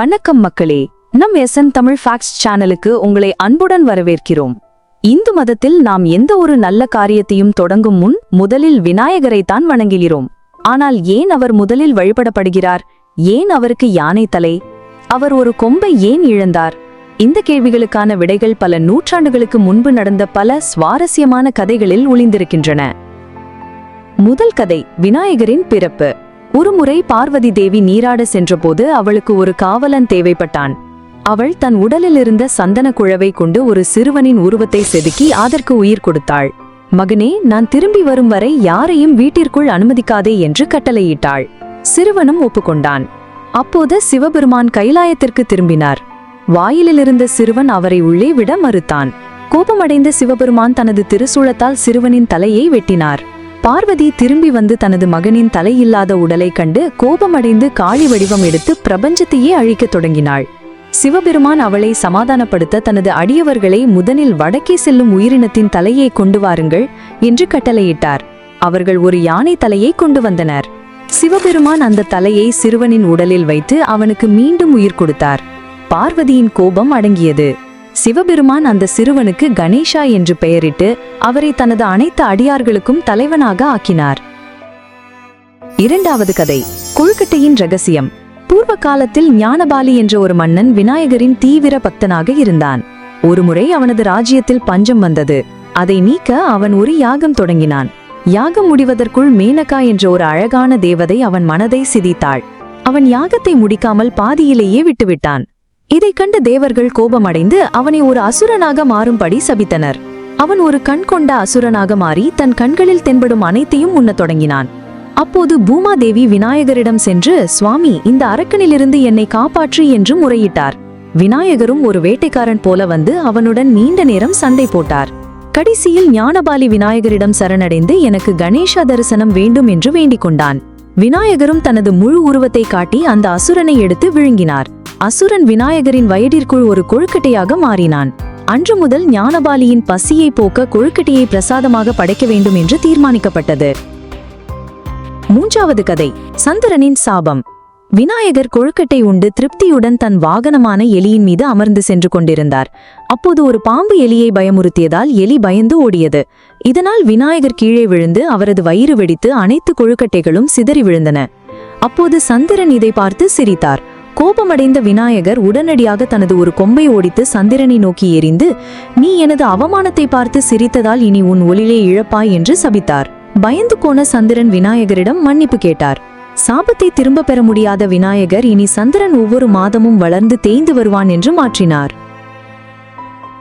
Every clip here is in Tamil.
வணக்கம் மக்களே. நம் எஸ் என் தமிழ் ஃபேக்ட்ஸ் சேனலுக்கு உங்களை அன்புடன் வரவேற்கிறோம். இந்து மதத்தில் நாம் எந்த ஒரு நல்ல காரியத்தையும் தொடங்கும் முன் முதலில் விநாயகரைத்தான் வணங்குகிறோம். ஆனால் ஏன் அவர் முதலில் வழிபடப்படுகிறார்? ஏன் அவருக்கு யானை தலை? அவர் ஒரு கொம்பை ஏன் இழந்தார்? இந்த கேள்விகளுக்கான விடைகள் பல நூற்றாண்டுகளுக்கு முன்பு நடந்த பல சுவாரஸ்யமான கதைகளில் ஒளிந்திருக்கின்றன. முதல் கதை விநாயகரின் பிறப்பு. ஒருமுறை பார்வதி தேவி நீராட சென்றபோது அவளுக்கு ஒரு காவலன் தேவைப்பட்டான். அவள் தன் உடலில் இருந்த சந்தன குழவை கொண்டு ஒரு சிறுவனின் உருவத்தை செதுக்கி அதற்கு உயிர் கொடுத்தாள். மகனே நான் திரும்பி வரும் வரை யாரையும் வீட்டிற்குள் அனுமதிக்காதே என்று கட்டளையிட்டாள். சிறுவனும் ஒப்புக்கொண்டான். அப்போது சிவபெருமான் கைலாயத்திற்கு திரும்பினார். வாயிலிருந்த சிறுவன் அவரை உள்ளே விட மறுத்தான். கோபமடைந்த சிவபெருமான் தனது திருசூலத்தால் சிறுவனின் தலையை வெட்டினார். பார்வதி திரும்பி வந்து தனது மகனின் தலையில்லாத உடலைக் கண்டு கோபமடைந்து காளி வடிவம் எடுத்து பிரபஞ்சத்தையே அழிக்கத் தொடங்கினாள். சிவபெருமான் அவளை சமாதானப்படுத்த தனது அடியவர்களை முதலில் வடக்கே செல்லும் உயிரினத்தின் தலையை கொண்டு வாருங்கள் என்று கட்டளையிட்டார். அவர்கள் ஒரு யானை தலையை கொண்டு வந்தனர். சிவபெருமான் அந்த தலையை சிறுவனின் உடலில் வைத்து அவனுக்கு மீண்டும் உயிர் கொடுத்தார். பார்வதியின் கோபம் அடங்கியது. சிவபெருமான் அந்த சிறுவனுக்கு கணேஷா என்று பெயரிட்டு அவரை தனது அனைத்து அடியார்களுக்கும் தலைவனாக ஆக்கினார். இரண்டாவது கதை கொழுக்கட்டையின் ரகசியம். பூர்வ காலத்தில் ஞானபாலி என்ற ஒரு மன்னன் விநாயகரின் தீவிர பக்தனாக இருந்தான். ஒருமுறை அவனது ராஜ்யத்தில் பஞ்சம் வந்தது. அதை நீக்க அவன் ஒரு யாகம் தொடங்கினான். யாகம் முடிவதற்குள் மேனகா என்ற ஒரு அழகான தேவதை அவன் மனதை சிதித்தாள். அவன் யாகத்தை முடிக்காமல் பாதியிலேயே விட்டுவிட்டான். இதைக் கண்ட தேவர்கள் கோபமடைந்து அவனை ஒரு அசுரனாக மாறும்படி சபித்தனர். அவன் ஒரு கண் கொண்ட அசுரனாக மாறி தன் கண்களில் தென்படும் அனைத்தையும் உண்ணத் தொடங்கினான். அப்போது பூமாதேவி விநாயகரிடம் சென்று சுவாமி இந்த அரக்கனிலிருந்து என்னை காப்பாற்று என்று முறையிட்டார். விநாயகரும் ஒரு வேட்டைக்காரன் போல வந்து அவனுடன் நீண்ட நேரம் சண்டை போட்டார். கடைசியில் ஞானபாலி விநாயகரிடம் சரணடைந்து எனக்கு கணேஷா தரிசனம் வேண்டும் என்று வேண்டிக் கொண்டான். விநாயகரும் தனது முழு உருவத்தை காட்டி அந்த அசுரனை எடுத்து விழுங்கினார். அசுரன் விநாயகரின் வயதிற்குள் ஒரு கொழுக்கட்டையாக மாறினான். அன்று முதல் ஞானபாலியின் பசியை போக்க கொழுக்கட்டையை பிரசாதமாக படைக்க வேண்டும் என்று தீர்மானிக்கப்பட்டது. மூன்றாவது கதை சந்திரனின் சாபம். விநாயகர் கொழுக்கட்டை உண்டு திருப்தியுடன் தன் வாகனமான எலியின் மீது அமர்ந்து சென்று கொண்டிருந்தார். அப்போது ஒரு பாம்பு எலியை பயமுறுத்தியதால் எலி பயந்து ஓடியது. இதனால் விநாயகர் கீழே விழுந்து அவரது வயிறு வெடித்து அனைத்து கொழுக்கட்டைகளும் சிதறி விழுந்தன. அப்போது சந்திரன் இதை பார்த்து சிரித்தார். கோபமடைந்த விநாயகர் உடனடியாக தனது ஒரு கொம்பை ஓடித்து சந்திரனை நோக்கி எறிந்து நீ எனது அவமானத்தை பார்த்து சிரித்ததால் இனி உன் ஒளிலே இழப்பாய் என்று சபித்தார். பயந்து போன சந்திரன் விநாயகரிடம் மன்னிப்பு கேட்டார். சாபத்தை திரும்ப பெற முடியாத விநாயகர் இனி சந்திரன் ஒவ்வொரு மாதமும் வளர்ந்து தேய்ந்து வருவான் என்று மாற்றினார்.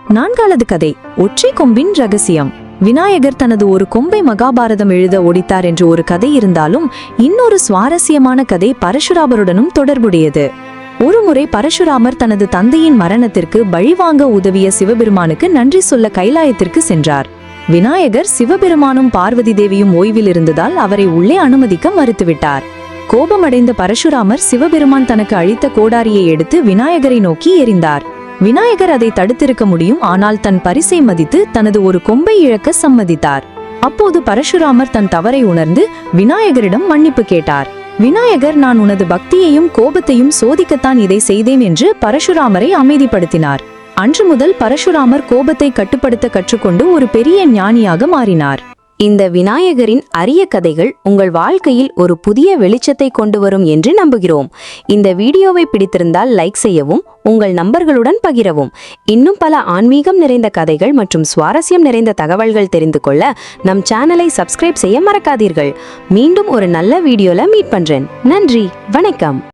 நான்காவது கதை ஒற்றை கொம்பின் ரகசியம். விநாயகர் தனது ஒரு கொம்பை மகாபாரதம் எழுத ஒடித்தார் என்று ஒரு கதை இருந்தாலும் இன்னொரு சுவாரஸ்யமான கதை பரசுராமருடனும் தொடர்புடையது. ஒருமுறை பரசுராமர் தனது தந்தையின் மரணத்திற்கு பழிவாங்க உதவிய சிவபெருமானுக்கு நன்றி சொல்ல கைலாயத்திற்கு சென்றார். விநாயகர் சிவபெருமானும் பார்வதி தேவியும் ஓய்வில் இருந்ததால் அவரை உள்ளே அனுமதிக்க மறுத்துவிட்டார். கோபமடைந்த பரசுராமர் சிவபெருமான் தனக்கு அளித்த கோடாரியை எடுத்து விநாயகரை நோக்கி எறிந்தார் விநாயகர் அதை தடுத்திருக்க முடியும் ஆனால் தன் பரிசை மதித்து தனது ஒரு கொம்பை இழக்க சம்மதித்தார். அப்போது பரசுராமர் தன் தவறை உணர்ந்து விநாயகரிடம் மன்னிப்பு கேட்டார். விநாயகர் நான் உனது பக்தியையும் கோபத்தையும் சோதிக்கத்தான் இதை செய்தேன் என்று பரசுராமரை அமைதிப்படுத்தினார். அன்று முதல் பரசுராமர் கோபத்தை கட்டுப்படுத்த கற்றுக்கொண்டு ஒரு பெரிய ஞானியாக மாறினார். இந்த விநாயகரின் அரிய கதைகள் உங்கள் வாழ்க்கையில் ஒரு புதிய வெளிச்சத்தை கொண்டு வரும் என்று நம்புகிறோம். இந்த வீடியோவை பிடித்திருந்தால் லைக் செய்யவும் உங்கள் நம்பர்களுடன் பகிரவும். இன்னும் பல ஆன்மீகம் நிறைந்த கதைகள் மற்றும் சுவாரஸ்யம் நிறைந்த தகவல்கள் தெரிந்து கொள்ள நம் சேனலை சப்ஸ்கிரைப் செய்ய மறக்காதீர்கள். மீண்டும் ஒரு நல்ல வீடியோல மீட் பண்றேன். நன்றி வணக்கம்.